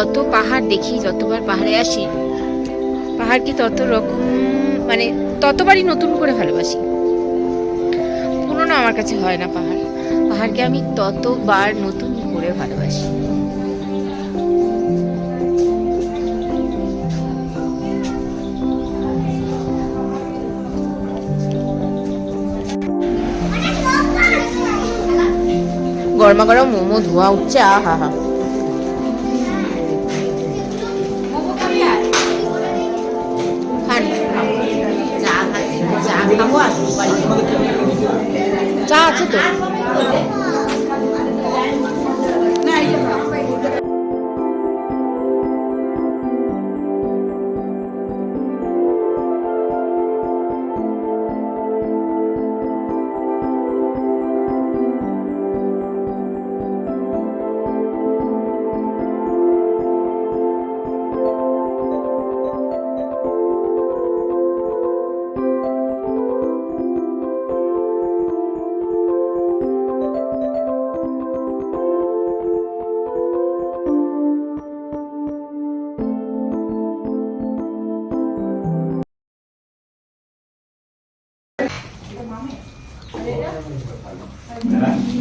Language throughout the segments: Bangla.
যত পাহাড় দেখি, যতবার পাহাড়ে আসি, পাহাড়কে তত রকম মানে ততবারই নতুন করে ভালোবাসি। পুরনো আমার কাছে হয় না পাহাড়। পাহাড়কে আমি ততবার নতুন করে ভালোবাসি। গরমা গরম মোমো, ধোয়া উঠছে, আহা হা চা আছে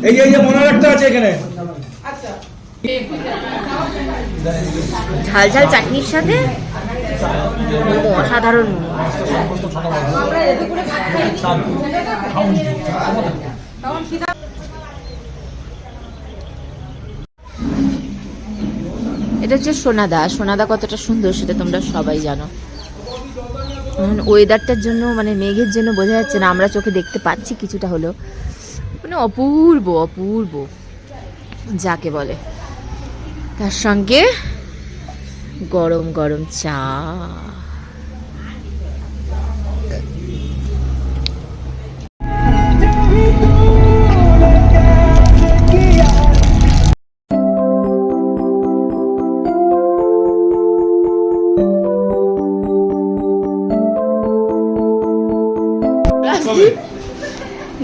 এই যে এই যে মনে রাখতে আছে এখানে। ঝাল ঝাল চাটনির সাথে? মোমো অসাধারণ। মোমো এটা হচ্ছে সোনাদা। সোনাদা কতটা সুন্দর সেটা তোমরা সবাই জানো। ওয়েদারটার জন্য মানে মেঘের জন্য বোঝা যাচ্ছে না, আমরা চোখে দেখতে পাচ্ছি কিছুটা হলো মানে অপূর্ব অপূর্ব। যাকে বলে। তার সঙ্গে গরম গরম চা।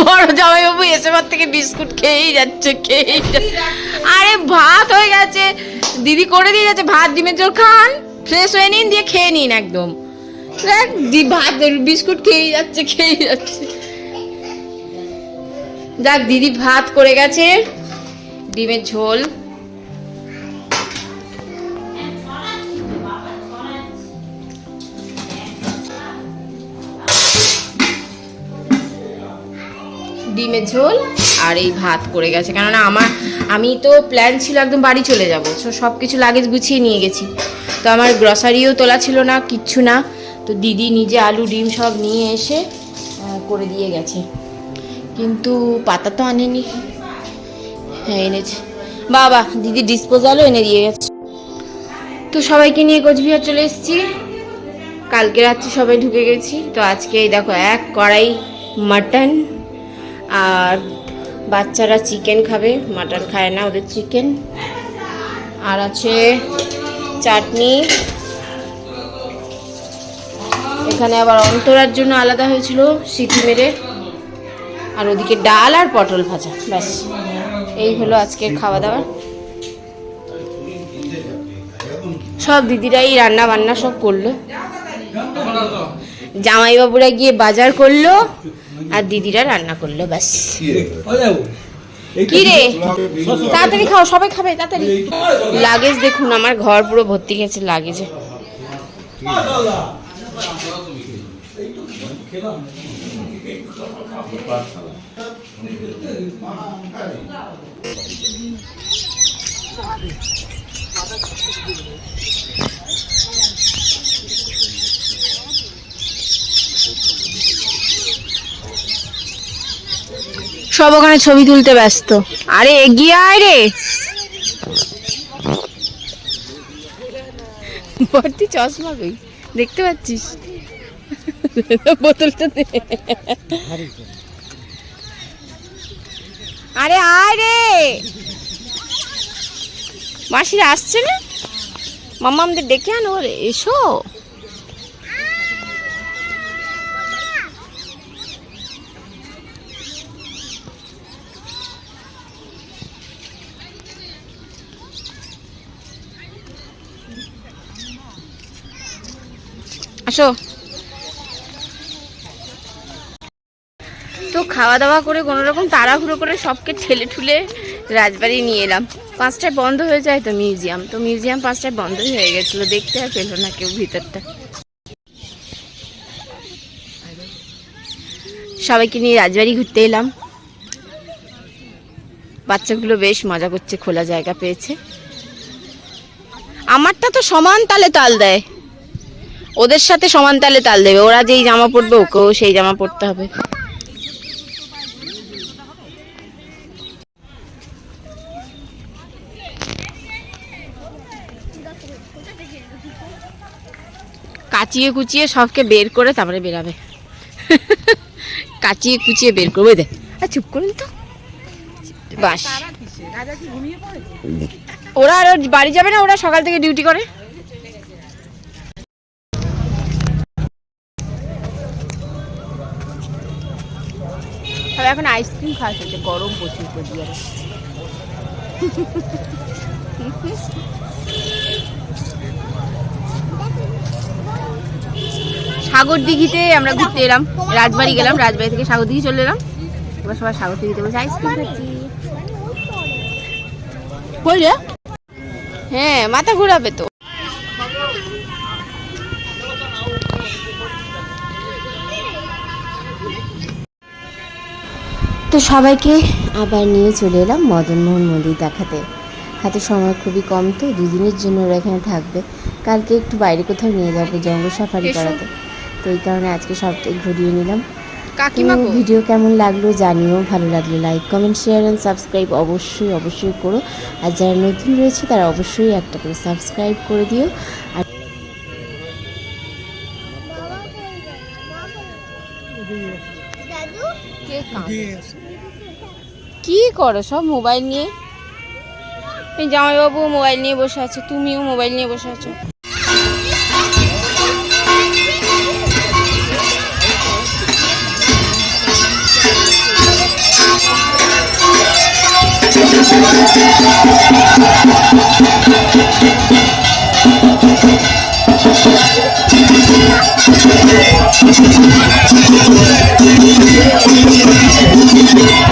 বড় জামাইবাবু এসেবার থেকে বিস্কুট খেয়েই যাচ্ছে খেয়েই আরে ভাত হয়ে গেছে। দিদি করে দিয়ে গেছে ভাত ডিমের জল খান ফ্রেশ হয়ে নিন দিয়ে খেয়ে নিন একদম। দেখ দি ভাত বিস্কুট খেয়েই যাচ্ছে খেয়েই যাচ্ছে। যাক দিদি ভাত করে গেছে ডিমের ঝোল। ডিমের ঝোল আর এই ভাত করে গেছে। কেননা আমার, আমি তো প্ল্যান ছিল একদম বাড়ি চলে যাব। সো সব কিছু লাগেজ গুছিয়ে নিয়ে গেছি। তো আমার গ্রসারিও তোলা ছিল না, কিচ্ছু না। তো দিদি নিজে আলু, ডিম সব নিয়ে এসে করে দিয়ে গেছে। কিন্তু পাতা তো আনেনি। হ্যাঁ এনেছে। বাবা, দিদি ডিসপোজালও এনে দিয়ে গেছে। তো সবাইকে নিয়ে কোচবিহার চলে এসেছি। কালকে রাত্রে সবাই ঢুকে গেছি। তো আজকে, এই দেখো, এক কড়াই মাটন আর বাচ্চারা চিকেন খাবে, মাটন খায় না ওদের চিকেন। আর আছে চাটনি। এখানে আবার অন্তরার জন্য আলাদা হয়েছিল সিটি মেরে। আর ওদিকে ডাল আর পটল ভাজা, ব্যাস। এই হলো আজকের খাওয়া দাওয়া সব দিদিরাই রান্না বান্না সব করল। জামাইবাবুরা গিয়ে বাজার করল। আর দিদিরা রান্না করল ব্যাস। কি রে? তাড়াতাড়ি খাও সবাই খাবে তাড়াতাড়ি। লাগেজ দেখুন আমার ঘর পুরো ভর্তি গেছে লাগেজে। সব ওখানে ছবি তুলতে ব্যস্ত। আরে এগিয়ে আয় রে। ভর্তি চশমা কই? দেখতে পাচ্ছিস? বোতলটা দে। আরে আয় রে। মাসিরা আসছে না? মাম্মা আমাদের ডেকে আনো এসো। আসো তো খাওয়া দাওয়া করে কোনো রকম তাড়াহুড়ো করে সবকে ঠেলে ঠুলে রাজবাড়ি নিয়ে এলাম। পাঁচটায় বন্ধ হয়ে যায় তো মিউজিয়াম। তো মিউজিয়াম পাঁচটায় বন্ধই হয়ে গেছিল। দেখতে আর পেল না কেউ ভিতরটা। সবাইকে নিয়ে রাজবাড়ি ঘুরতে এলাম। বাচ্চাগুলো বেশ মজা করছে, খোলা জায়গা পেয়েছে। আমারটা তো সমান তালে তাল দেয়। ওদের সাথে সমান তালে তাল দেবে। ওরা যেই জামা পরবে ওকেও সেই জামা পরতে হবে। কাচিয়ে কুচিয়ে সবকে বের করে তারপরে বেরাবে। কাচিয়ে কুচিয়ে বের করবে দে আর চুপ করুন তো। বাস। ওরা আর বাড়ি যাবে না? ওরা সকাল থেকে ডিউটি করে। এখন আইসক্রিম খাওয়া চলছে গরম প্রচুর কোচবিহারে সাগর দিঘিতে আমরা ঘুরতে এলাম রাজবাড়ি গেলাম রাজবাড়ি থেকে সাগর দিঘি চলে এলাম। এবার সবাই সাগর দিঘিতে বসে আইসক্রিম খাচ্ছি। হ্যাঁ মাথা ঘোরাবে তো। তো সবাইকে আবার নিয়ে চলে এলাম মদনমোহন মন্দির দেখাতে। হাতে সময় খুবই কম তো দুদিনের জন্য ওরা এখানে থাকবে। কালকে একটু বাইরে কোথাও নিয়ে যাব জঙ্গল সাফারি করাতে। তো এই কারণে আজকে সবটাই ঘুরিয়ে নিলাম। কাকিমা ভিডিও কেমন লাগল জানিও ভালো লাগল like comment share and subscribe অবশ্যই অবশ্যই করো। আর যারা নতুন রয়েছে তারা অবশ্যই একটা করে সাবস্ক্রাইব করে দিও। আর কে করো সব মোবাইল নিয়ে? এই জামাইবাবু মোবাইল নিয়ে বসে আছে তুমিও মোবাইল নিয়ে বসে আছো।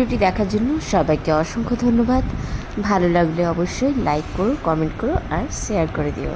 ভিডিওটি দেখার জন্য সবাইকে অসংখ্য ধন্যবাদ। ভালো লাগলে অবশ্যই লাইক করো কমেন্ট করো আর শেয়ার করে দিও।